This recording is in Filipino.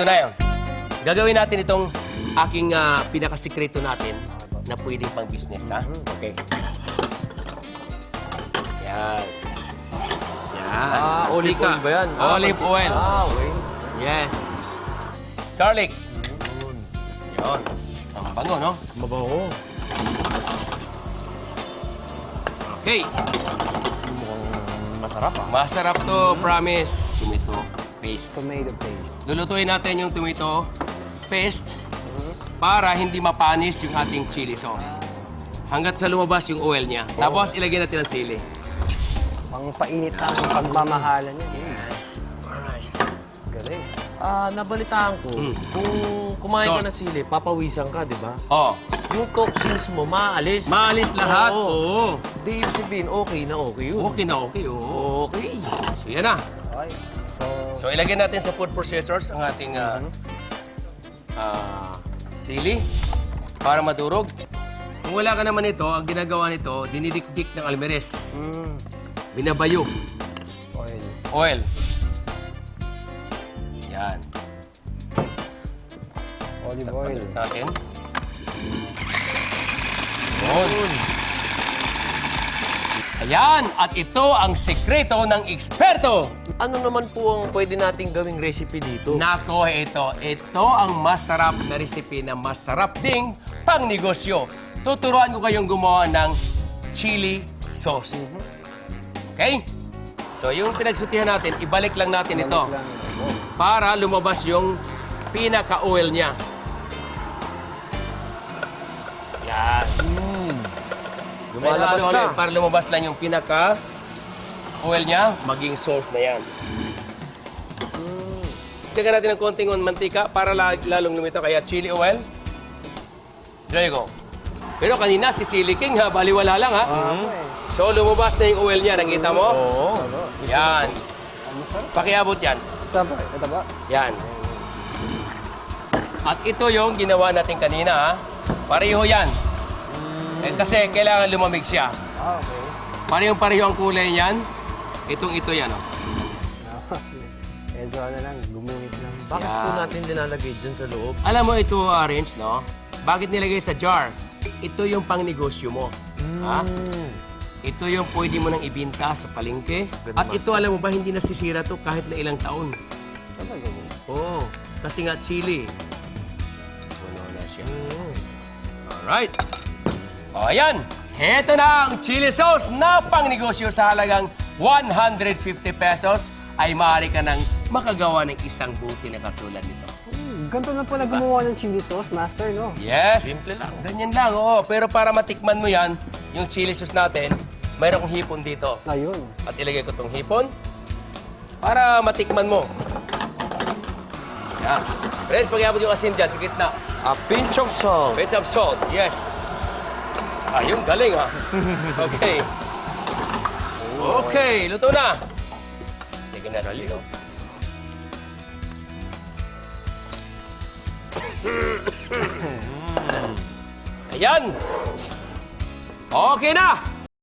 ito na yun. Gagawin natin itong aking ah, pinakasikreto natin na pwedeng pang business, ha? Okay. Yan. Yan. Ah, olive Mantika. oil ba yan? Ah, Olive oil. Ah, okay. Yes. Garlic. Yun. Ang bango, no? Mabango. Okay. Mukhang masarap ah. Masarap to, promise. Tomato paste. Tomato paste. Lulutuin natin yung tomato paste para hindi mapanis yung ating chili sauce. Hanggat sa lumabas yung oil niya. Tapos ilagyan natin ang sili. Pang painit na ang pagmamahalan niya. Yes. Alright. Galing. Ah, nabalitaan ko, Mm. kung kumain ka ng sili, papawisan ka, di ba? Oh, Yung toxins mo, maalis. maalis lahat. Oo. Oo. Di ibig sabihin, okay na okay yun. Okay na okay. Oo. Okay. So yan na. Okay. So, So ilagyan natin sa food processors ang ating ah, ah, sili para madurog. Kung wala ka naman ito, ang ginagawa nito, dinidikdik ng almeres. mm, Binabayo. oil. Oil. Yan. Olive oil. Palit natin. Yun. Ayan, at ito ang sekreto ng eksperto. Ano naman po ang pwede nating gawing recipe dito? Nako, ito. Ito ang masarap na recipe na masarap ding pang negosyo. Tuturuan ko kayong gumawa ng chili sauce. Okay? So, yung pinagsutihan natin, ibalik lang natin ito para lumabas yung pinaka-oil niya. Yan. Lumalabas May halo na. Para lumabas lang yung pinaka-oil niya, maging sauce na yan. Lagyan natin ng konting mantika para la- lalong lumito. Kaya chili oil. There you go. Pero kanina, si Sili King ha, baliwala lang ha. So, lumabas na yung oil niya. Nakita mo? Oo. Yan. Ang masarap. Pakiabot yan. Saan ba? Ito ba? Yan. At ito yung ginawa natin kanina, ha? Pareho yan. Eh, kasi kailangan lumamig siya. Ah, okay. Parehong-pareho ang kulay niyan. Itong ito yan, oh. Medyo ano lang, gumuhit lang. Bakit Yan. po natin nilalagay dyan sa loob? Alam mo ito, orange, no? Bakit nilagay sa jar? Ito yung pang negosyo mo. Ha? Mm. Ito yung pwede mo nang ibinta sa palengke. At ito, alam mo ba, hindi nasisira to kahit na ilang taon. Talaga mo. Oo. Kasi nga, chili. Puno na siya. Mm. Alright. O, ayan. Heto na ang chili sauce na pang negosyo sa halagang 150 pesos ay maaari ka nang makagawa ng isang buti na katulad nito. Hmm, ganito lang pala gumawa ng chili sauce, master, no? Yes. Simple lang. Ganyan lang, oo. Pero para matikman mo yan, yung chili sauce natin, mayroong hipon dito. Ayun. At ilagay ko tong hipon para matikman mo. Yan. Friends, pagyabot yung asin dyan sa gitna. A pinch of salt. Pinch of salt, yes. Ayun, galing ha. Okay. Okay, luto na. Tignan na rally, no? Ayan. Okay na.